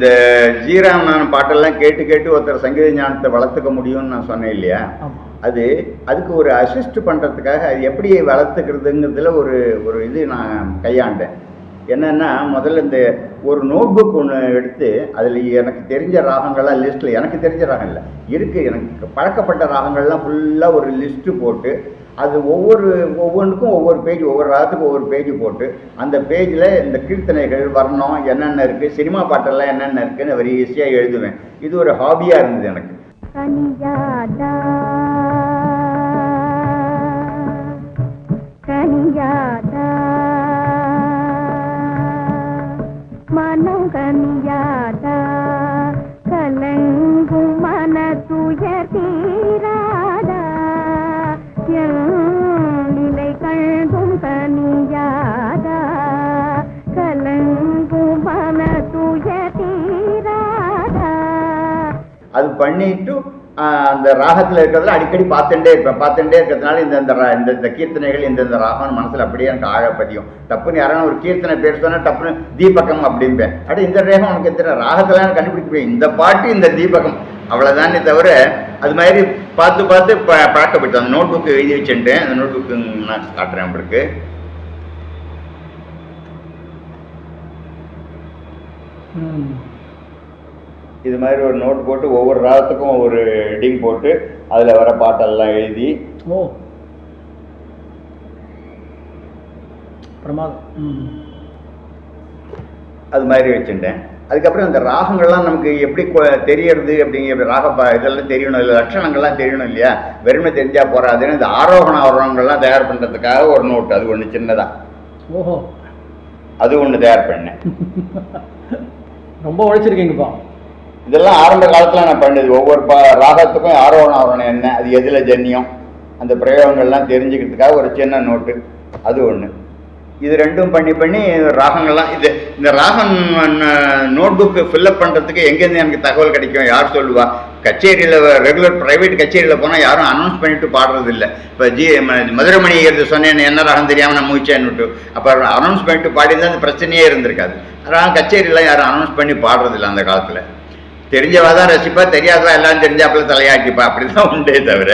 இந்த ஜீராமன் பாட்டெல்லாம் கேட்டு கேட்டு ஒருத்தர் சங்கீத ஞானத்தை வளர்த்துக்க முடியும்னு நான் சொன்னேன் இல்லையா? அது அதுக்கு ஒரு அசிஸ்ட் பண்ணுறதுக்காக அது எப்படி வளர்த்துக்கிறதுங்கிறதுல ஒரு ஒரு இது நான் கையாண்டேன். என்னென்னா முதல்ல இந்த ஒரு நோட் புக் ஒன்று எடுத்து அதில் எனக்கு தெரிஞ்ச ராகங்கள்லாம் லிஸ்ட்டில் எனக்கு தெரிஞ்ச ராகம் இல்லை இருக்குது எனக்கு பழக்கப்பட்ட ராகங்கள்லாம் ஃபுல்லாக ஒரு லிஸ்ட்டு போட்டு அது ஒவ்வொரு ஒவ்வொன்றுக்கும் ஒவ்வொரு பேஜ் ஒவ்வொரு ராகத்துக்கும் ஒவ்வொரு பேஜ் போட்டு அந்த பேஜில் இந்த கீர்த்தனைகள் வர்ணம் என்னென்ன இருக்குது சினிமா பாட்டெல்லாம் என்னென்ன இருக்குன்னு வெரி ஈஸியாக எழுதுவேன். இது ஒரு ஹாபியாக இருந்தது எனக்கு. கனியாதா. பண்ணிட்டு அந்த ராகத்தில் இருக்கிறதுல அடிக்கடி பார்த்துட்டே இருப்பேன். பார்த்துட்டே இருக்கிறதுனால இந்த இந்த இந்த கீர்த்தனைகள் இந்த இந்த ராகம் மனசில் அப்படியே எனக்கு ஆழ பதியும். டப்புன்னு யாரான ஒரு கீர்த்தனை பேர் சொன்னால் டப்புன்னு தீபகம் அப்படிம்பேன். அட இந்த ரேகம் உனக்கு எத்தனை ராகத்தில் எனக்கு கண்டுபிடிக்க இந்த பாட்டு இந்த தீபகம். அவ்வளோதானே தவிர அது மாதிரி பார்த்து பார்த்து ப அந்த நோட் புக்கு எழுதி வச்சுட்டேன். அந்த நோட் புக்கு நான் காட்டுறேன் உங்களுக்கு. ம். இது மாதிரி ஒரு நோட் போட்டு ஒவ்வொரு ராகத்துக்கும் ஒவ்வொரு ஹெட்டிங் போட்டு அதில் வர பாட்டெல்லாம் எழுதி. ஓ. பிரமாதம். அது மாதிரி வச்சுட்டேன். அதுக்கப்புறம் இந்த ராகங்கள்லாம் நமக்கு எப்படி தெரியறது அப்படிங்கிற ராக இதெல்லாம் தெரியணும் இல்லை லட்சணங்கள்லாம் தெரியணும் இல்லையா? வெறுமை தெரிஞ்சா போறாதுன்னு இந்த ஆரோகண ஆரோகங்கள்லாம் தயார் பண்ணுறதுக்காக ஒரு நோட் அது ஒன்று சின்னதாக ஓஹோ. அது ஒன்று தயார் பண்ணேன். ரொம்ப உழைச்சிருக்கீங்கப்பா. இதெல்லாம் ஆரம்ப காலத்தில் நான் பண்ணது. ஒவ்வொரு ப ராகத்துக்கும் ஆரோகண ஆரோகணம் என்ன? அது எதில் ஜன்னியம் அந்த பிரயோகங்கள்லாம் தெரிஞ்சுக்கிறதுக்காக ஒரு சின்ன நோட்டு. அது ஒன்று இது ரெண்டும் பண்ணி பண்ணி ராகங்கள்லாம் இது இந்த ராகம் நோட் புக்கு ஃபில்லப் பண்ணுறதுக்கு எங்கேருந்து எனக்கு தகவல் கிடைக்கும்? யார் சொல்லுவா? கச்சேரியில் ரெகுலர் ப்ரைவேட் கச்சேரியில் போனால் யாரும் அனௌன்ஸ் பண்ணிட்டு பாடுறது இல்லை இப்போ ஜி மதுரமணி இருந்து சொன்னேன் என்ன ராகம் தெரியாமல் நான் மூச்சேன்னுட்டு. அப்போ அனௌன்ஸ் பண்ணிட்டு பாடியிருந்தால் அந்த பிரச்சனையே இருந்திருக்காது. அதனால் கச்சேரியெலாம் யாரும் அனௌன்ஸ் பண்ணி பாடுறதில்ல அந்த காலத்தில். தெரிஞ்சவா தான் ரசிப்பா தெரியாதவா எல்லாம் தெரிஞ்சாப்புல தலையாட்டிப்பா. அப்படி தான் உண்டே தவிர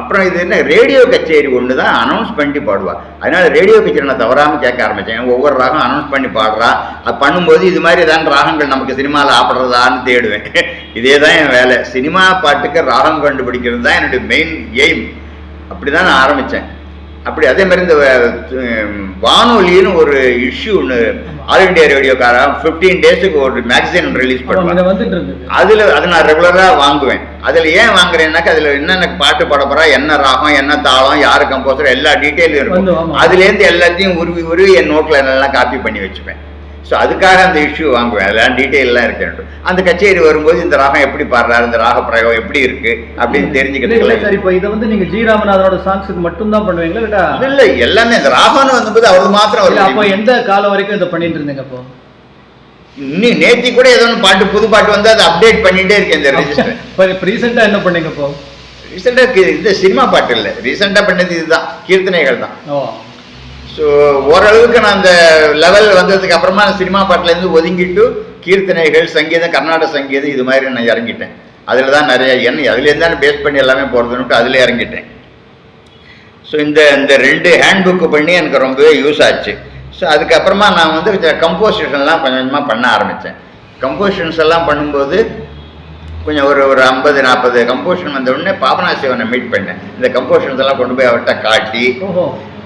அப்புறம் இது என்ன ரேடியோ கச்சேரி ஒன்று தான் அனௌன்ஸ் பண்ணி பாடுவா. அதனால ரேடியோ கச்சேரி நான் தவறாமல் கேட்க ஆரம்பித்தேன் ஒவ்வொரு ராகம் அனௌன்ஸ் பண்ணி பாடுறா. அது பண்ணும்போது இது மாதிரி ஏதாவது ராகங்கள் நமக்கு சினிமாவில் ஆப்படுறதான்னு தேடுவேன். இதே தான் என் வேலை. சினிமா பாட்டுக்கு ராகம் கண்டுபிடிக்கிறது தான் என்னுடைய மெயின் எய்ம் அப்படி தான் நான் ஆரம்பித்தேன் அப்படி அதே மாதிரி இந்த வானொலின்னு ஒரு இஷ்யூ ஒன்று ஆல் இண்டியா ரேடியோக்காரன் ஃபிஃப்டீன் டேஸுக்கு ஒரு மேகசின் ரிலீஸ் பண்ணுவாங்க அதுல அது நான் ரெகுலரா வாங்குவேன். அதுல ஏன் வாங்குறேன்னாக்கா அதுல என்னென்ன பாட்டு பாட போறா என்ன ராகம் என்ன தாளம் யாரு கம்போசர் எல்லா டீட்டெயிலும் இருக்கும். ஆமா. அதுல இருந்து எல்லாத்தையும் உருவி உருவி என் நோட்ல எல்லாம் காப்பி பண்ணி வச்சுப்பேன். ஸோ அதுக்காக அந்த இஷ்யூ வாங்குவேன். அதெல்லாம் டீட்டெயிலாம் இருக்கேன் அந்த கச்சேரி வரும்போது இந்த ராகம் எப்படி பாடுறாரு இந்த ராக பிரயோகம் எப்படி இருக்கு அப்படின்னு இல்லை, இல்லை, தெரிஞ்சுக்கிறதுக்கு சார் இப்போ இதை வந்து நீங்க ஜி ராமநாதனோட சாங்ஸுக்கு மட்டும்தான் பண்ணுவீங்களா இல்லட்டா அது இல்லை. எல்லாமே இந்த ராகம்னு வந்தபோது அவர் மாத்திரம் இல்ல அப்போ எந்த காலம் வரைக்கும் இதை பண்ணிட்டு இருந்தீங்க அப்போ? இன்னும் நேத்தி கூட ஏதோ ஒன்று பாட்டு புது பாட்டு வந்து அதை அப்டேட் பண்ணிட்டே இருக்கேன் இந்த ரெஜிஸ்டர் இப்போ இப்போ ரீசெண்டா என்ன பண்ணீங்க இப்போ? ரீசெண்டாக இந்த சினிமா பாட்டு இல்லை. ரீசெண்டாக பண்ணது இதுதான். கீர்த்தனைகள் தான். ஓ. ஸோ ஓரளவுக்கு நான் அந்த லெவல் வந்ததுக்கு அப்புறமா சினிமா பாட்டிலேருந்து ஒதுங்கிட்டு கீர்த்தனைகள் சங்கீதம் கர்நாடக சங்கீதம் இது மாதிரி நான் இறங்கிட்டேன். அதில் தான் நிறைய என்ன அதுலேருந்து தானே பேஸ் பண்ணி எல்லாமே போகிறதுன்னுட்டு அதில் இறங்கிட்டேன். ஸோ இந்த இந்த ரெண்டு ஹேண்ட்புக்கு பண்ணி எனக்கு ரொம்பவே யூஸ் ஆச்சு. ஸோ அதுக்கப்புறமா நான் வந்து கம்போசிஷன்லாம் கொஞ்சம் கொஞ்சமாக பண்ண ஆரம்பித்தேன் கம்போசிஷன்ஸ் எல்லாம் பண்ணும்போது கொஞ்சம் ஒரு ஒரு ஐம்பது நாற்பது கம்போஷன் வந்த உடனே பாபநாசிவனை மீட் பண்ணேன். இந்த கம்போஷன்ஸ் எல்லாம் கொண்டு போய் அவர்கிட்ட காட்டி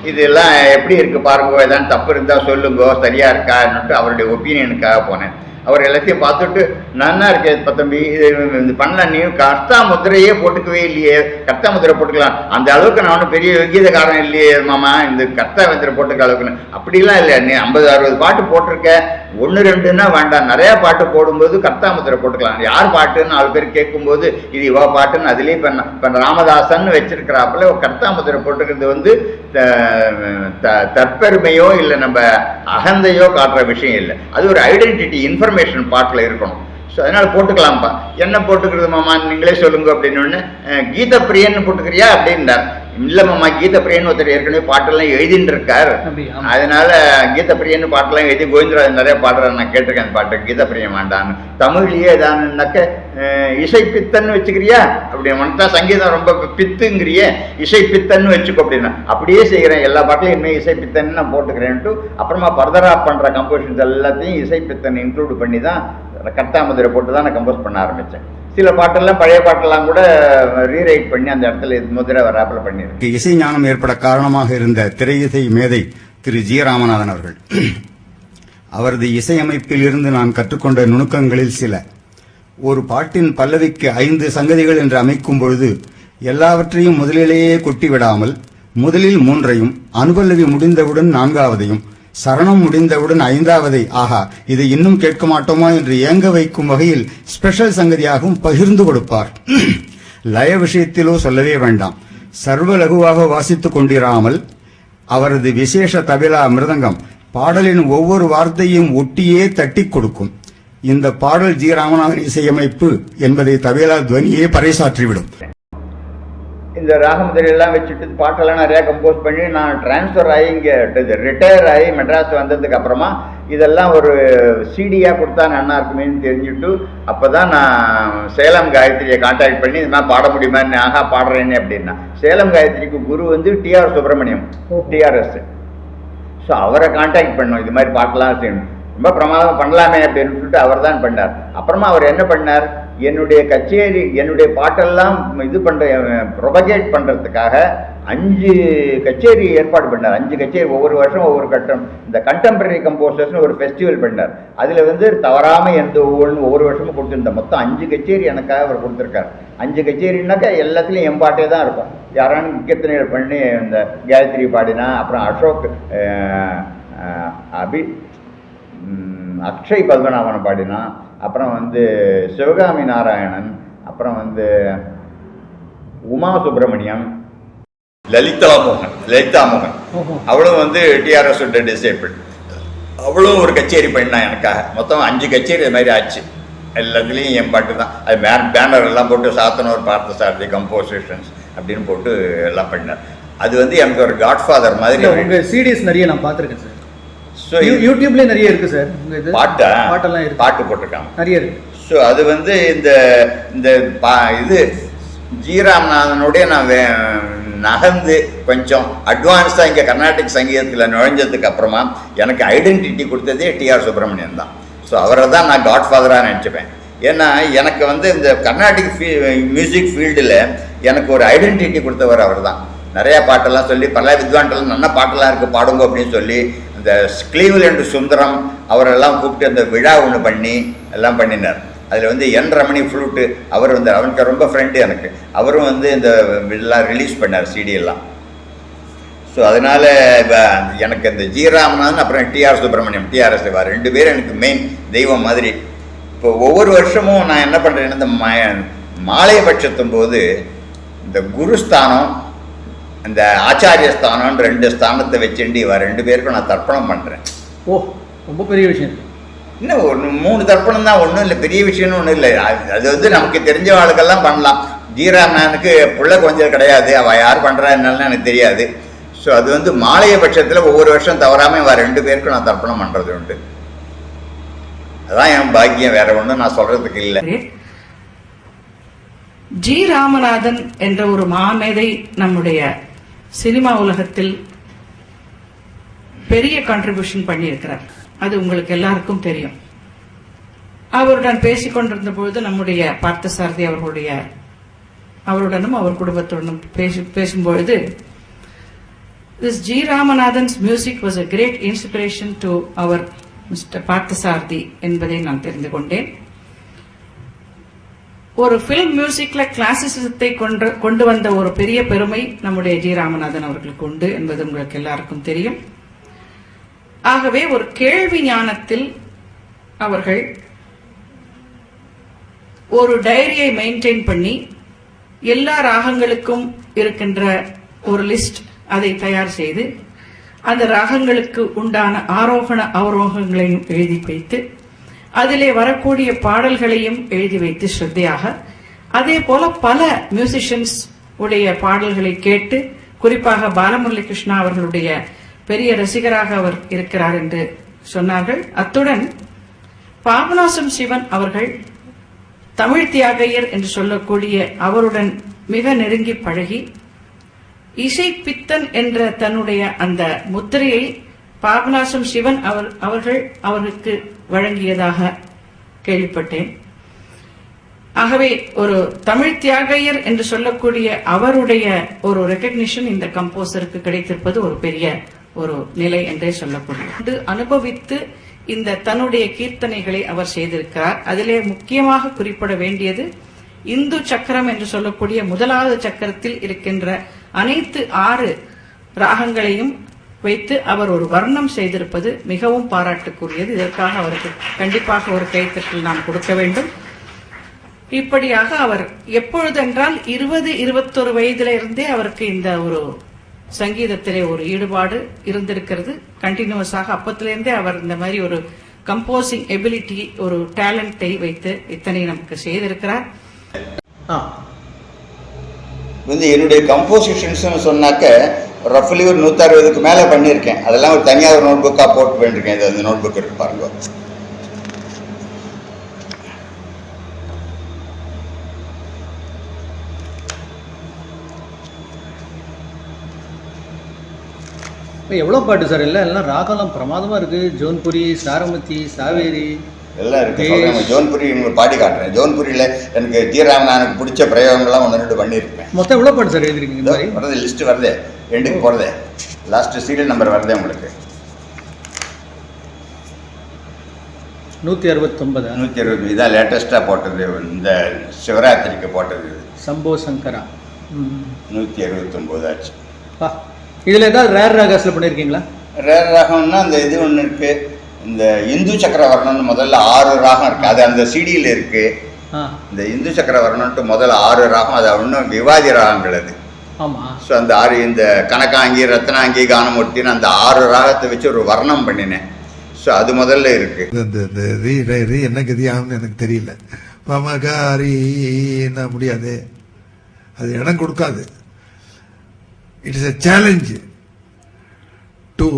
இதெல்லாம் எப்படி இருக்குது பாருங்க ஏதாவது தப்பு இருந்தால் சொல்லுங்கோ சரியாக இருக்கான்னுட்டு அவருடைய ஒப்பீனியனுக்காக போனேன். அவர் எல்லாத்தையும் பார்த்துட்டு நன்னா இருக்கே பத்தம்பி தம்பி இது இது பண்ணலாம் நீ கர்த்தா முதிரையே போட்டுக்கவே இல்லையே கர்த்தா முதிரை போட்டுக்கலாம். அந்த அளவுக்கு நான் ஒன்றும் பெரிய காரணம் இல்லையே மாமா இந்த கர்த்தா முதிரை போட்டுக்க அளவுக்குன்னு அப்படிலாம் இல்லை நீ ஐம்பது அறுபது பாட்டு போட்டிருக்க ஒன்று ரெண்டுன்னா வேண்டாம். நிறையா பாட்டு போடும்போது கர்த்தா முத்திரை போட்டுக்கலாம். யார் பாட்டுன்னு நாலு பேர் கேட்கும்போது இது இவ பாட்டுன்னு அதுலேயே இப்போ இப்போ ராமதாசன் வச்சிருக்கிறாப்புல கர்த்தா முத்திரை போட்டுக்கிறது வந்து த- த- தற்பெருமையோ இல்லை நம்ம அகந்தையோ காட்டுற விஷயம் இல்லை. அது ஒரு ஐடென்டிட்டி இன்ஃபர்மேஷன் பாட்டில் இருக்கணும். ஸோ அதனால் போட்டுக்கலாம்ப்பா. என்ன போட்டுக்கிறது மாமா? நீங்களே சொல்லுங்க அப்படின்னு ஒன்று கீத பிரியன்னு போட்டுக்கிறியா? அப்படின்னார் இல்லம்மா கீத பிரியன் ஒருத்தர் ஏற்கனவே பாட்டெல்லாம் எழுதிட்டு இருக்கார். அதனால கீத பிரியன் பாட்டெல்லாம் எழுதி கோவிந்தராஜ் நிறைய பாடுறாரு. நான் கேட்டிருக்கேன் அந்த பாட்டு கீத பிரியம் வேண்டான்னு தமிழ்லயே ஏதானுனாக்க இசை பித்தன்னு வச்சுக்கிறியா? அப்படி வந்துட்டா சங்கீதம் ரொம்ப பித்துங்கிறியே இசை பித்தன்னு வச்சுக்கோ அப்படின்னா. அப்படியே செய்கிறேன். எல்லா பாட்டிலையும் இனிமேல் இசை பித்தன்னு நான் போட்டுக்கிறேன்ட்டு அப்புறமா ஃபர்தரா பண்ற கம்போசிஷன்ஸ் எல்லாத்தையும் இசை பித்தன் இன்க்ளூட் பண்ணி தான் கர்த்தாமுதிரை போட்டு தான் நான் கம்போஸ் பண்ண ஆரம்பித்தேன் சில பாட்டெல்லாம் பழைய பாட்டெல்லாம் கூட ரீரைட் பண்ணி அந்த இடத்துல இது முதிரை வராப்பில் பண்ணியிருக்கேன். இசை ஞானம் ஏற்பட காரணமாக இருந்த திரையிசை மேதை திரு ஜி ராமநாதன் அவர்கள். அவரது இசையமைப்பில் இருந்து நான் கற்றுக்கொண்ட நுணுக்கங்களில் சில. ஒரு பாட்டின் பல்லவிக்கு ஐந்து சங்கதிகள் என்று அமைக்கும் பொழுது எல்லாவற்றையும் முதலிலேயே கொட்டி விடாமல் முதலில் மூன்றையும் அனுபல்லவி முடிந்தவுடன் நான்காவதையும் சரணம் முடிந்தவுடன் ஐந்தாவதை ஆஹா இதை இன்னும் கேட்க மாட்டோமா என்று ஏங்க வைக்கும் வகையில் ஸ்பெஷல் சங்கதியாகவும் பகிர்ந்து கொடுப்பார். லய விஷயத்திலோ சொல்லவே வேண்டாம். சர்வ லகுவாக வாசித்துக் கொண்டிராமல் அவரது விசேஷ தபிலா மிருதங்கம் பாடலின் ஒவ்வொரு வார்த்தையும் ஒட்டியே தட்டிக் கொடுக்கும். இந்த பாடல் ஜி ராமநாதன் இசையமைப்பு என்பதை தவேலா துவனியே பறைசாற்றிவிடும். இந்த ராகமுதிரை எல்லாம் வச்சுட்டு பாட்டெல்லாம் நிறையா கம்போஸ் பண்ணி நான் டிரான்ஸ்ஃபர் ஆகி இங்கே ரிட்டையர் ஆகி மெட்ராஸ் வந்ததுக்கு அப்புறமா இதெல்லாம் ஒரு சிடியாக கொடுத்தா நல்லா இருக்குமேன்னு தெரிஞ்சுட்டு அப்போ தான் நான் சேலம் காயத்ரியை காண்டாக்ட் பண்ணி இது மாதிரி பாட முடியுமா ஆஹா பாடுறேன்னு அப்படின்னா. சேலம் காயத்ரிக்கு குரு வந்து டிஆர் சுப்பிரமணியம் டிஆர்எஸ் ஸோ அவரை காண்டாக்ட் பண்ணோம். இது மாதிரி பாட்டெல்லாம் செய்யணும். ரொம்ப பிரமாதம் பண்ணலாமே அப்படின்னு சொல்லிட்டு அவர் தான் பண்ணார். அப்புறமா அவர் என்ன பண்ணார்? என்னுடைய கச்சேரி என்னுடைய பாட்டெல்லாம் இது பண்ணுற ப்ரொபகேட் பண்ணுறதுக்காக அஞ்சு கச்சேரி ஏற்பாடு பண்ணார். அஞ்சு கச்சேரி ஒவ்வொரு வருஷம் ஒவ்வொரு கட்டம். இந்த கண்டெம்பரரி கம்போசர்ஸ்னு ஒரு ஃபெஸ்டிவல் பண்ணார். அதில் வந்து தவறாமல் எந்த ஒவ்வொன்று ஒவ்வொரு வருஷமும் கொடுத்துருந்த மொத்தம் அஞ்சு கச்சேரி எனக்காக அவர் கொடுத்துருக்காரு. அஞ்சு கச்சேரினாக்கா எல்லாத்துலேயும் என் பாட்டே தான் இருக்கும். யாரானு கீர்த்தனைகள் பண்ணி இந்த காயத்ரி பாடினா அப்புறம் அசோக் அபி அக்ஷய் பத்மநாபன் பாடினான் அப்புறம் வந்து சிவகாமி நாராயணன் அப்புறம் வந்து உமா சுப்பிரமணியம் லலிதா மோகன் லலிதா மோகன். அவளும் வந்து டிஆர்எஸ் டிசேபிள் அவளும் ஒரு கச்சேரி பண்ணா எனக்காக. மொத்தம் அஞ்சு கச்சேரி இது மாதிரி ஆச்சு. எல்லாத்துலேயும் என் பாட்டு தான். அது பேன் பேனர் எல்லாம் போட்டு சாத்தனூர் பார்த்த சாரதி கம்போசிஷன்ஸ் அப்படின்னு போட்டு எல்லாம் பண்ணார். அது வந்து எனக்கு ஒரு காட்ஃபாதர் மாதிரி உங்க சீடிஸ் நிறைய நான் பார்த்திருக்கேன் சார் ஸோ யூடியூப்லயே நிறைய இருக்கு சார். உங்க இது பாட்டா? பாட்டெல்லாம் இருக்கு. பாட்டு போட்டிருக்காங்க. நிறைய இருக்கு. ஸோ அது வந்து இந்த இந்த பா இது ஜீராமநாதனுடைய நான் வே- நகர்ந்து கொஞ்சம் அட்வான்ஸாக இங்கே கர்நாடிக் சங்கீதத்தில் நுழைஞ்சதுக்கு அப்புறமா எனக்கு ஐடென்டிட்டி கொடுத்ததே டிஆர் சுப்பிரமணியன் தான். ஸோ அவரை தான் நான் காட்ஃபாதராக நினச்சிப்பேன். ஏன்னா எனக்கு வந்து இந்த கர்நாடிக் ஃபீ மியூசிக் ஃபீல்டில் எனக்கு ஒரு ஐடென்டிட்டி கொடுத்தவர் அவர் தான் நிறையா பாட்டெல்லாம் சொல்லி பல வித்வான்கள் நல்ல பாட்டெல்லாம் இருக்குது பாடுங்க அப்படின்னு சொல்லி இந்த கிளீவ்லேண்ட் சுந்தரம் அவரெல்லாம் கூப்பிட்டு அந்த விழா ஒன்று பண்ணி எல்லாம் பண்ணினார். அதில் வந்து என் ரமணி ஃப்ளூட்டு அவர் வந்து அவனுக்கு ரொம்ப ஃப்ரெண்டு எனக்கு. அவரும் வந்து இந்த இதெல்லாம் ரிலீஸ் பண்ணார் சிடியெல்லாம் ஸோ அதனால் எனக்கு இந்த ஜி ராமநாதன் அப்புறம் டிஆர் சுப்பிரமணியம் டிஆர்எஸ் சிவா ரெண்டு பேரும் எனக்கு மெயின் தெய்வம் மாதிரி. இப்போ ஒவ்வொரு வருஷமும் நான் என்ன பண்ணுறேன்னா இந்த மா பட்சத்தும் போது இந்த குருஸ்தானம் இந்த ஆச்சாரிய ஸ்தானம்னு ரெண்டு ஸ்தானத்தை வச்சுட்டு இவ ரெண்டு பேருக்கும் நான் தர்ப்பணம் பண்ணுறேன் ஓ ரொம்ப பெரிய விஷயம். இன்னும் ஒன்று மூணு தர்ப்பணம் தான் ஒன்றும் இல்லை பெரிய விஷயம்னு ஒன்றும் இல்லை. அது அது வந்து நமக்கு தெரிஞ்ச ஆளுக்கெல்லாம் பண்ணலாம். ஜீராமனுக்கு புள்ள கொஞ்சம் கிடையாது அவள் யார் பண்ணுறா என்னன்னு எனக்கு தெரியாது. ஸோ அது வந்து மாலைய பட்சத்தில் ஒவ்வொரு வருஷம் தவறாமல் இவ ரெண்டு பேருக்கும் நான் தர்ப்பணம் பண்ணுறது உண்டு. அதான் என் பாக்கியம் வேற ஒன்றும் நான் சொல்கிறதுக்கு இல்லை. ஜி ராமநாதன் என்ற ஒரு மாமேதை நம்முடைய சினிமா உலகத்தில் பெரிய கான்ட்ரிபியூஷன் பண்ணியிருக்கிறார். அது உங்களுக்கு எல்லாருக்கும் தெரியும். அவருடன் பேசிக் கொண்டிருந்த பொழுது நம்முடைய பார்த்தசாரதி அவர்களுடைய அவருடனும் அவர் குடும்பத்துடனும் பேசி பேசும்பொழுது this G Ramanathan's music was a great inspiration to our mister Parthasarathy என்பதை நான் தெரிந்து கொண்டேன். ஒரு பிலிம் மியூசிக்ல கிளாசிசத்தை கொண்டு கொண்டு வந்த ஒரு பெரிய பெருமை நம்முடைய ஜி ராமநாதன் அவர்களுக்கு உண்டு என்பது உங்களுக்கு எல்லாருக்கும் தெரியும். ஆகவே ஒரு கேள்வி ஞானத்தில் அவர்கள் ஒரு டைரியை மெயின்டைன் பண்ணி எல்லா ராகங்களுக்கும் இருக்கின்ற ஒரு லிஸ்ட் அதை தயார் செய்து அந்த ராகங்களுக்கு உண்டான ஆரோகண அவரோகங்களையும் எழுதி வைத்து அதிலே வரக்கூடிய பாடல்களையும் எழுதி வைத்து ஸ்ரத்தையாக. அதே போல பல மியூசிஷியன்ஸ் உடைய பாடல்களை கேட்டு குறிப்பாக பாலமுரளி கிருஷ்ணா அவர்களுடைய பெரிய ரசிகராக அவர் இருக்கிறார் என்று சொன்னார்கள். அத்துடன் பாபநாசம் சிவன் அவர்கள் தமிழ் தியாகையர் என்று சொல்லக்கூடிய அவருடன் மிக நெருங்கி பழகி இசை பித்தன் என்ற தன்னுடைய அந்த முத்திரையை பாபநாசம் சிவன் அவர் அவர்கள் அவருக்கு வழங்கியதாக கேள்விப்பட்டேன். ஆகவே ஒரு தமிழ் தியாகையர் என்று சொல்லக்கூடிய அவருடைய ஒரு ரெக்கக்னிஷன் இந்த கம்போசருக்கு கிடைத்திருப்பது ஒரு பெரிய ஒரு நிலை என்றே சொல்லக்கூடிய அனுபவித்து இந்த தன்னுடைய கீர்த்தனைகளை அவர் செய்திருக்கிறார். அதிலே முக்கியமாக குறிப்பிட வேண்டியது இந்து சக்கரம் என்று சொல்லக்கூடிய முதலாவது சக்கரத்தில் இருக்கின்ற அனைத்து ஆறு ராகங்களையும் வைத்து அவர் ஒரு வர்ணம் செய்திருப்பது மிகவும் பாராட்டுக்குரியது. இதற்காக அவருக்கு கண்டிப்பாக ஒரு கைத்தட்டல் நாம் கொடுக்க வேண்டும். இப்படியாக அவர் எப்பொழுதென்றால் இருபது இருபத்தொரு வயதில இருந்தே அவருக்கு இந்த ஒரு சங்கீதத்திலே ஒரு ஈடுபாடு இருந்திருக்கிறது. கண்டினியூஸாக அப்பத்திலேருந்தே அவர் இந்த மாதிரி ஒரு கம்போசிங் எபிலிட்டி ஒரு டேலண்டை வைத்து இத்தனை நமக்கு செய்திருக்கிறார். வந்து என்னுடைய கம்போசிஷன்ஸ் சொன்னாக்க ரஃப்லி ஒரு நூற்றறுபதுக்கு மேலே பண்ணியிருக்கேன். அதெல்லாம் ஒரு தனியாக ஒரு நோட் புக்காக போட்டு பண்ணியிருக்கேன். இது அந்த நோட் புக் இருக்கு பாருங்க. இப்போ எவ்வளோ பாட்டு சார்? இல்லை எல்லாம் ராகம்லாம் பிரமாதமாக இருக்குது ஜோன்புரி சாரமதி சாவேரி எல்லாம் இருக்கு. ஏய். சொல்றேன் ஜோன்புரி உங்களுக்கு பாடி காட்டுறேன். ஜோன்புரியில் எனக்கு ஜீராமனானுக்கு பிடிச்ச பிரயோகங்கள்லாம் ஒன்று ரெண்டு பண்ணியிருப்பேன். மொத்தம் எவ்வளோ பாட்டு சார் எழுதிருக்கீங்க இந்த இதோ மாதிரி? வரது லிஸ்ட் வருதே ரெண்டுக்கு போகிறதே லாஸ்ட் சீரியல் நம்பர் வருதே உங்களுக்கு. நூற்றி அறுபத்தொன்பதா. நூற்றி அறுபது இதான் லேட்டஸ்ட்டாக போட்டது. இந்த சிவராத்திரிக்கு போட்டது. சம்போ சங்கரா. நூற்றி அறுபத்தொம்போது ஆச்சு. இதில் ஏதாவது ரேர் ராகாஸில் பண்ணியிருக்கீங்களா ரேர் ராகம்னா அந்த இது ஒன்று இருக்கு. இந்த இந்து சக்கரவர்ணம்னு முதல்ல ஆறு ராகம் இருக்கு. அது அந்த சிடியில் இருக்கு. ஆ. இந்த இந்து சக்கரவர்ணன்ட்டு முதல்ல ஆறு ராகம். அது ஒன்றும் விவாதி ராகங்கள் அது. ஆமாம் ஸோ அந்த ஆறு இந்த கனகாங்கி ரத்னாங்கி கானமூர்த்தின்னு அந்த ஆறு ராகத்தை வச்சு ஒரு வர்ணம் பண்ணினேன். ஸோ அது முதல்ல இருக்கு. இந்த இந்த என்ன கதியாகும்னு எனக்கு தெரியல. பமகாரி என்ன முடியாது. அது இடம் கொடுக்காது. It is a challenge to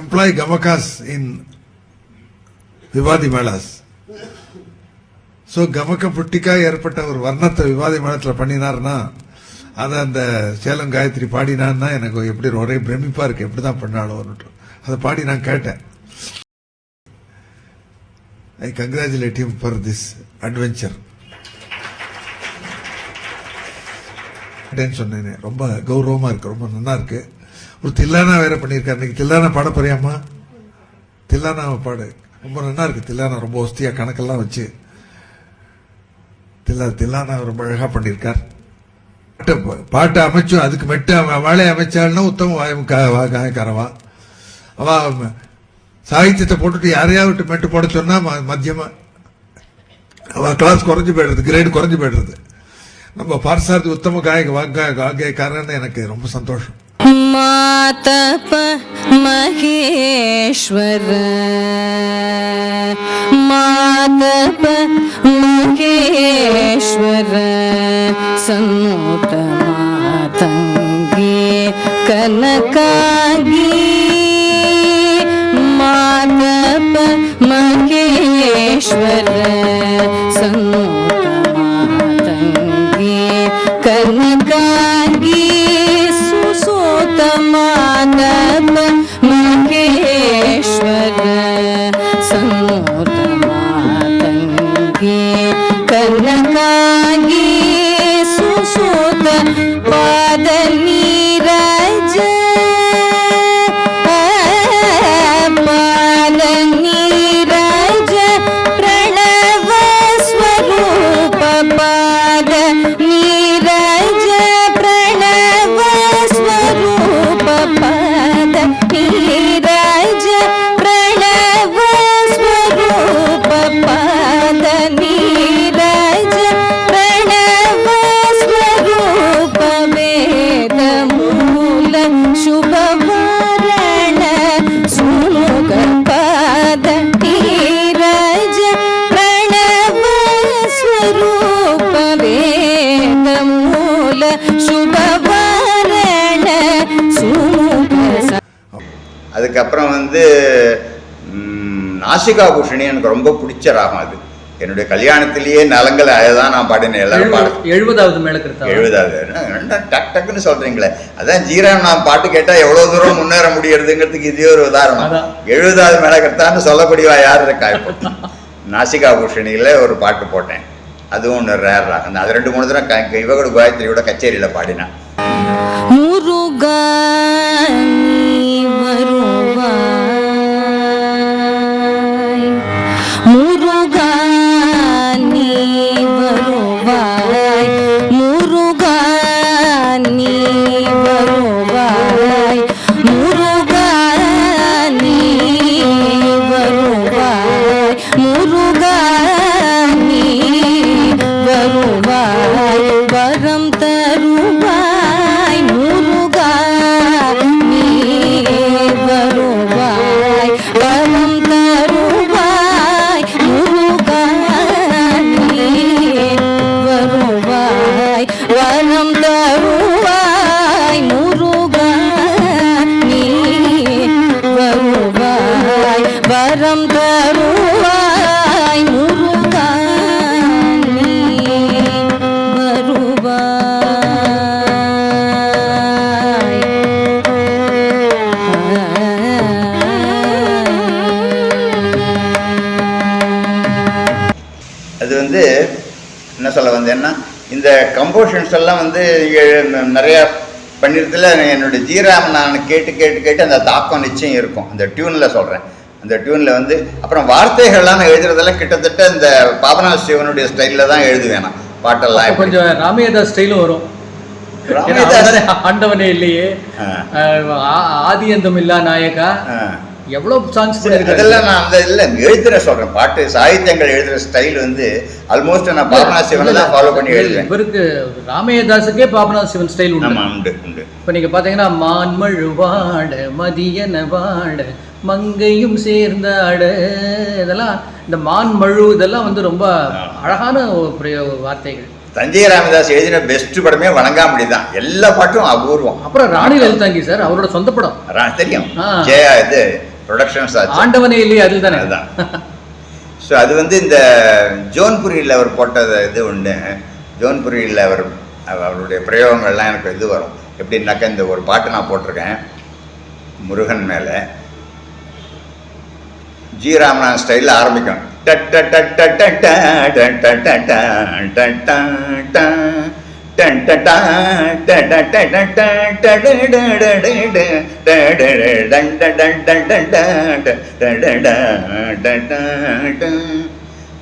employ gamakas in vivadi melas so கமக்க புட்டிக்காக ஏற்பட்ட ஒரு வர்ணத்தை விவாதி மேளத்தில் பண்ணினார்னா அதை அந்த சேலம் காயத்ரி பாடினான்னா எனக்கு எப்படி ஒரே பிரமிப்பா இருக்கு எப்படி தான் பண்ணாலும் அதை பாடி நான் கேட்டேன். I congratulate him for this adventure சொன்னேனே ரொம்ப கௌரவமா இருக்கு ரொம்ப நல்லா இருக்கு. ஒரு தில்லானா வேற பண்ணியிருக்காரு. இன்னைக்கு தில்லானா பாட போறியாமா தில்லானா பாடு. ரொம்ப நல்லா இருக்கு. தில்லானா ரொம்ப ஒஸ்தியா கணக்கெல்லாம் வச்சு. தில்லா தில்லானா ரொம்ப அழகாக பண்ணியிருக்கார். பாட்டு அமைச்சும் அதுக்கு மெட்டு வாழை அமைச்சாள்னா உத்தம காயக்காரவா. அவ சாகித்யத்தை போட்டுட்டு யாரையாவது மெட்டு போட சொன்னால் மத்தியமாக அவள் கிளாஸ் குறைஞ்சி போயிடுறது கிரேடு குறைஞ்சி போயிடுறது. நம்ம பார்சாரதி உத்தம காயக வாக்காய காயக்காரன்னு எனக்கு ரொம்ப சந்தோஷம். மாதப மகேஸ்வர மாதப श्वर सन्नोतमातङ्गे कनकागि அதுக்கப்புறம் வந்து ம், நாசிகாபூஷணி எனக்கு ரொம்ப பிடிச்ச ராகம் அது. என்னுடைய கல்யாணத்திலேயே நலங்கள் அதுதான் நான் பாடினேன். எல்லாரும் பாட எழுபது- எழுபதாவது மேலக்கிருத்தா எழுபதாவது. என்ன டக் டக்குன்னு சொல்றீங்களே. அதான் ஜீராம் நான் பாட்டு கேட்டா எவ்வளவு தூரம் முன்னேற முடியறதுங்கிறதுக்கு இதே ஒரு உதாரணம். அதான். எழுபதாவது மேலக்கர்த்தான்னு சொல்லக்கூடியவா யார் இருக்கா இப்போ? நாசிகா பூஷணியில ஒரு பாட்டு போட்டேன். அதுவும் ஒன்று ரேர் ராகம். அது ரெண்டு மூணு தடவை க- இவகோட காயத்ரியோட கச்சேரியில பாடினேன். என்ன சொல்ல வந்தேன்னா இந்த கம்போஷன்ஸ் எல்லாம் வந்து நிறைய பண்ணிருத்துல என்னுடைய ஜீராம் நான் கேட்டு கேட்டு கேட்டு அந்த தாக்கம் நிச்சயம் இருக்கும். அந்த டியூனில் சொல்கிறேன் அந்த டியூனில் வந்து அப்புறம் வார்த்தைகள்லாம் நான் எழுதுறதெல்லாம் கிட்டத்தட்ட இந்த பாபனா சிவனுடைய ஸ்டைலில் தான் எழுதுவேன் நான் பாட்டெல்லாம். கொஞ்சம் ராமேதாஸ் ஸ்டைலும் வரும். ஆண்டவனே இல்லையே. ஆதி அந்தம் இல்லா நாயகா. ஆ. எவ்வளவு சாங்ஸ் அதெல்லாம் நான் அந்த இல்லை எழுதுற சொல்கிறேன் பாட்டு சாகித்யங்கள் எழுதுற ஸ்டைல் வந்து ஆல்மோஸ்ட் நான் பாபனா சிவனை தான் ஃபாலோ பண்ணி எழுதுவேன். இவருக்கு ராமேதாஸுக்கே பாபநாத சிவன் ஸ்டைல் உண்டு. உண்டு உண்டு. இப்ப நீங்க பாத்தீங்கன்னா மான்மழு வாட மதியன வாட மங்கையும் சேர்ந்தாட இதெல்லாம் இந்த மான்மழு இதெல்லாம் வந்து ரொம்ப அழகான ஒரு வார்த்தைகள். தஞ்சை ராமதாஸ் எழுதின பெஸ்ட் படமே வணங்காமடி தான். எல்லா பாட்டும் அபூர்வம். அப்புறம் ராணி லலிதாங்கி சார் அவரோட சொந்த படம். தெரியும். இது ப்ரொடக்ஷன்ஸ் ஆச்சு ஆண்டவனே இல்லையே அதில் தானே அதுதான் ஸோ அது வந்து இந்த ஜோன்புரியில் அவர் போட்ட இது ஒன்று ஜோன்புரியில் அவர் அவ- அவருடைய பிரயோகங்கள்லாம் எனக்கு இது வரும் எப்படின்னாக்கா இந்த ஒரு பாட்டு நான் போட்டிருக்கேன் முருகன் மேலே ஜி ராமநாதன் ஸ்டைலில் ஆரம்பிக்கும்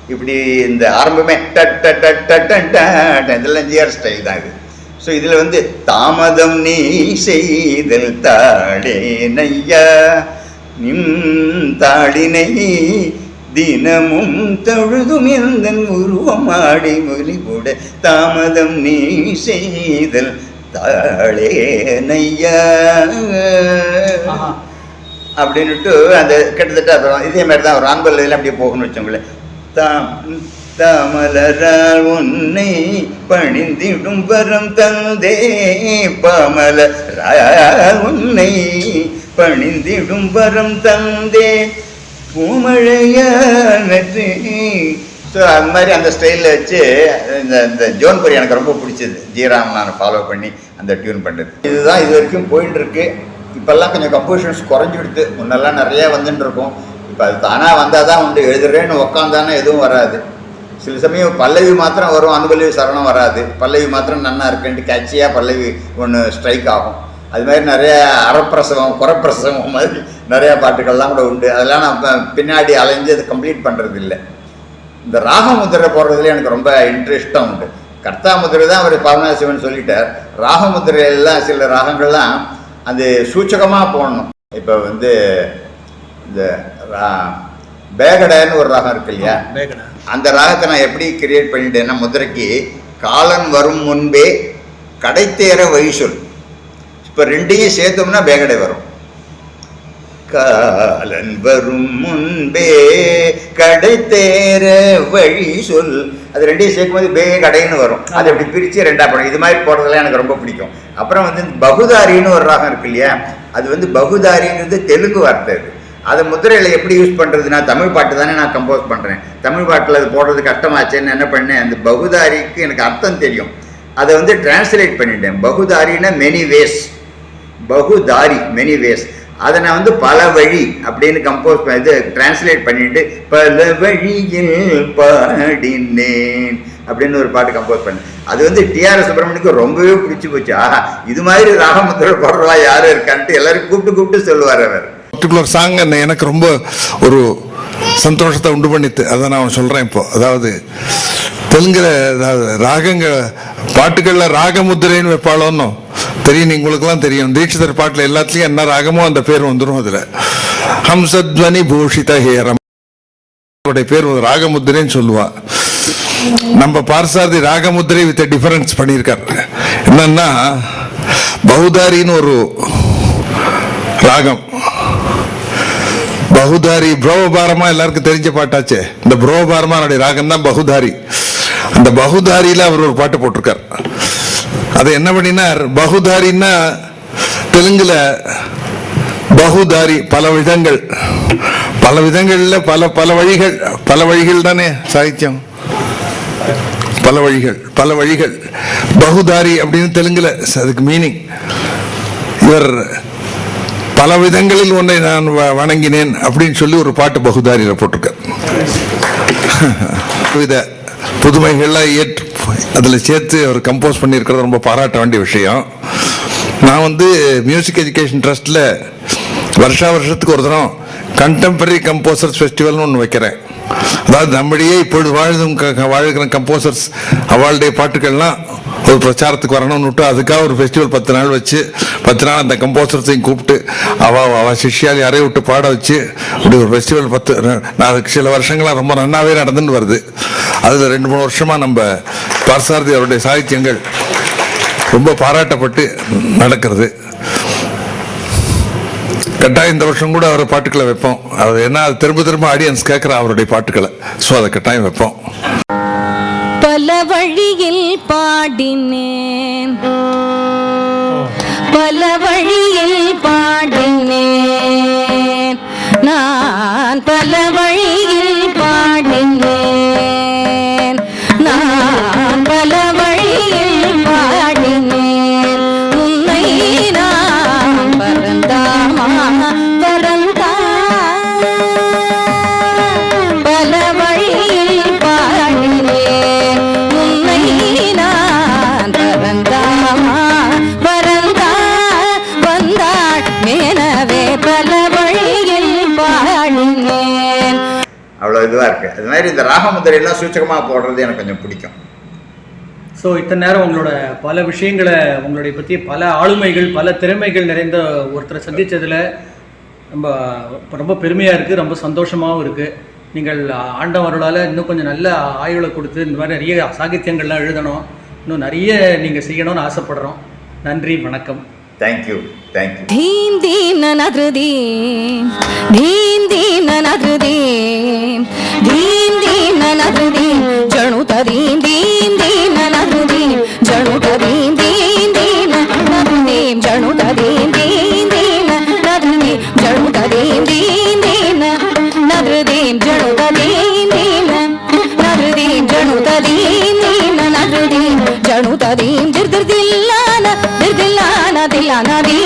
இப்படி இந்த ஆரம்பமே இதெல்லாம் ஜிஆர் ஸ்டைல் தான் இது ஸோ இதில் வந்து தாமதம் நீ செய்தல் தாடே நையா நிம் தாடினை தினமும் தழுதும் எந்தன் உருவமாடி மொழிபுட தாமதம் நீ செய்தல் தாளே நையா. ஆஹா. அப்படின்னுட்டு அந்த கிட்டத்தட்ட அப்புறம் இதே மாதிரி தான் ஒரு ஆண்கள் இதில் அப்படியே போகணும்னு வச்சோங்களேன் தாம் தாமலரால் உன்னை பணிந்திடும் வரம் தந்தே பாமலரால் உன்னை பணிந்திடும் வரம் தந்தே பூமழையானது. ஸோ அந்த மாதிரி அந்த ஸ்டைலில் வச்சு இந்த இந்த ஜோன்புரி எனக்கு ரொம்ப பிடிச்சது. ஜீராம் நான் ஃபாலோ பண்ணி அந்த டியூன் பண்ணுறது இதுதான் இது வரைக்கும் போயிட்டு இருக்கு இப்போல்லாம் கொஞ்சம் கம்போசிஷன்ஸ் விடுத்து முன்னெல்லாம் நிறையா வந்துட்டு இருக்கும் இப்போ அது தானாக வந்தால் தான் உண்டு. எழுதுறேன்னு உக்காந்தானே எதுவும் வராது. சில சமயம் பல்லவி மாத்திரம் வரும். அனுபல்லவி சரணம் வராது. பல்லவி மாத்திரம் நன்னா இருக்குன்ட்டு கேட்சியாக பல்லவி ஒன்று ஸ்ட்ரைக் ஆகும். அது மாதிரி நிறைய அறப்பிரசவம் குறப்பிரசவம் மாதிரி நிறைய பாட்டுகள்லாம் கூட உண்டு. அதெல்லாம் நான் பின்னாடி அலைஞ்சு அதை கம்ப்ளீட் பண்ணுறது இல்லை இந்த ராகமுத்திரை போடுறதுல எனக்கு ரொம்ப இன்ட்ரெஸ்ட்டும் உண்டு. கர்த்தா முத்திரை தான் அவர் பரமசிவன் சொல்லிட்டார். ராகமுத்திரை எல்லாம் சில ராகங்கள்லாம் அது சூச்சகமாக போடணும். இப்போ வந்து இந்த பேகடன்னு ஒரு ராகம் இருக்கு இல்லையா? அந்த ராகத்தை நான் எப்படி கிரியேட் பண்ணிட்டேன்னா முதிரைக்கு காலன் வரும் முன்பே கடைத்தேற வழி சொல். இப்போ ரெண்டையும் சேர்த்தோம்னா பேகடை வரும். காலன் வரும் முன்பே கடைத்தேற வழி சொல். அது ரெண்டையும் சேர்க்கும்போது பே கடைன்னு வரும். அதை இப்படி பிரித்து ரெண்டா படம் இது மாதிரி போடுறதுலாம் எனக்கு ரொம்ப பிடிக்கும். அப்புறம் வந்து பகுதாரின்னு ஒரு ராகம் இருக்கு இல்லையா? அது வந்து பகுதாரிங்கிறது தெலுங்கு வார்த்தை அது. அதை முத்திரையில் எப்படி யூஸ் பண்ணுறது நான் தமிழ் பாட்டு தானே நான் கம்போஸ் பண்ணுறேன் தமிழ் பாட்டில் அது போடுறது கஷ்டமாச்சேன்னு என்ன பண்ணேன்? அந்த பகுதாரிக்கு எனக்கு அர்த்தம் தெரியும். அதை வந்து டிரான்ஸ்லேட் பண்ணிட்டேன். பகுதாரின்னா many ways Bahudari many ways அதை நான் வந்து பல வழி அப்படின்னு கம்போஸ் இது டிரான்ஸ்லேட் பண்ணிட்டு பல வழியில் பாடினேன் அப்படின்னு ஒரு பாட்டு கம்போஸ் பண்ணேன். அது வந்து டிஆர் சுப்பிரமணியனுக்கு ரொம்பவே பிடிச்சி போச்சு. ஆஹா இது மாதிரி ராகமுத்திர பாடுறா யாரும் இருக்கான்ட்டு எல்லாரும் கூப்பிட்டு கூப்பிட்டு சொல்லுவார் அவர். பர்டிகுலர் சாங் எனக்கு ரொம்ப ஒரு சந்தோஷத்தை உண்டு பண்ணித்து. அதை நான் அவன் சொல்றேன் இப்போ. அதாவது தெலுங்குல அதாவது ராகங்க பாட்டுகள்ல ராகமுத்திரைன்னு வைப்பாளோன்னு. தெரியும் உங்களுக்குலாம் தெரியும். தீட்சிதர் பாட்டுல எல்லாத்துலயும் என்ன ராகமோ அந்த பேர் வந்துடும் அதுல. ஹம்சத்வனி பூஷித ஹேரம் பேர் ஒரு ராகமுத்திரைன்னு சொல்லுவா. நம்ம பார்சாதி ராகமுத்திரை வித் டிஃபரன்ஸ் பண்ணியிருக்கார். என்னன்னா பௌதாரின்னு ஒரு ராகம். பகுதாரி புரோபாரமா எல்லாருக்கும் தெரிஞ்ச பாட்டாச்சே. இந்த புரோபாரமா ராகம் தான் பகுதாரி. அந்த பகுதாரியில அவர் ஒரு பாட்டு போட்டிருக்கார். அதை என்ன பண்ணினார்? பகுதாரின்னா தெலுங்குல பகுதாரி பல விதங்கள். பல விதங்கள்ல பல பல வழிகள். பல வழிகள் தானே சாகித்யம்? பல வழிகள் பல வழிகள். பகுதாரி அப்படின்னு தெலுங்குல அதுக்கு மீனிங் இவர் பல விதங்களில் உன்னை நான் வ- வணங்கினேன் அப்படின்னு சொல்லி ஒரு பாட்டு பகுதாரியில் போட்டிருக்கேன். வித புதுமைகள்லாம் ஏற்று அதில் சேர்த்து அவர் கம்போஸ் பண்ணியிருக்கிறது ரொம்ப பாராட்ட வேண்டிய விஷயம். நான் வந்து மியூசிக் எஜுகேஷன் ட்ரஸ்ட்டில் வருஷா வருஷத்துக்கு ஒரு தரம் கண்டெம்பரரி கம்போசர்ஸ் ஃபெஸ்டிவல்னு ஒன்று வைக்கிறேன். அதாவது நம்மளையே இப்பொழுது வாழுதும் க- வாழ்கிற கம்போசர்ஸ் அவளுடைய பாட்டுகள்லாம் ஒரு பிரச்சாரத்துக்கு வரணும்னு விட்டு அதுக்காக ஒரு ஃபெஸ்டிவல் பத்து நாள் வச்சு பத்து நாள் அந்த கம்போசர்ஸையும் கூப்பிட்டு அவ அவ சிஷ்யால் யாரையும் விட்டு பாட வச்சு இப்படி ஒரு ஃபெஸ்டிவல் பத்து நான் சில வருஷங்களாக ரொம்ப நன்னாவே நடந்துன்னு வருது. அதில் ரெண்டு மூணு வருஷமாக நம்ம பரசாரதி அவருடைய சாகித்யங்கள் ரொம்ப பாராட்டப்பட்டு நடக்கிறது. கட்டாயம் இந்த வருஷம் கூட அவர் பாட்டுக்களை வைப்போம். அது என்ன திரும்ப திரும்ப ஆடியன்ஸ் கேட்குற அவருடைய பாட்டுக்களை ஸோ அதை கட்டாயம் வைப்போம். பல வழியில் பாடினேன் சூச்சகமாக போடுறது எனக்கு கொஞ்சம் பிடிக்கும். ஸோ இத்தனை நேரம் உங்களோட பல விஷயங்களை உங்களுடைய பற்றி பல ஆளுமைகள் பல திறமைகள் நிறைந்த ஒருத்தரை சந்தித்ததில் ரொம்ப ரொம்ப பெருமையாக இருக்குது ரொம்ப சந்தோஷமாகவும் இருக்குது நீங்கள் ஆண்டவர்களால் இன்னும் கொஞ்சம் நல்ல ஆய்வுகளை கொடுத்து இந்த மாதிரி நிறைய சாகித்யங்கள்லாம் எழுதணும். இன்னும் நிறைய நீங்கள் செய்யணும்னு ஆசைப்படுறோம். நன்றி வணக்கம். தேங்க்யூ தேங்க்யூ தீம் தீம் நனது தீம். தீம் தீம். தீம் ಜಣುತ ದೀಂ ದೀಂ ದೀಂ ನನಗೃದೀಂ ಜಣುತ ದೀಂ ದೀಂ ದೀಂ ನನಗೃದೀಂ ಜಣುತ ದೀಂ ದೀಂ ದೀಂ ನನಗೃದೀಂ ಜಣುತ ದೀಂ ದೀಂ ದೀಂ ನಗೃದೀಂ ಜಣುತ ದೀಂ ದೀಂ ನಗೃದೀಂ ಜಣುತ ದೀಂ ದೀಂ ನಗೃದೀಂ ಜಣುತ ದೀಂ ದಿರ್ದಿರ್ದಿಲ್ಲಾನ ದಿರ್ದಿಲ್ಲಾನ ದಿಲ್ಲಾನ ದೀಂ ದೀಂ ನಗೃದೀಂ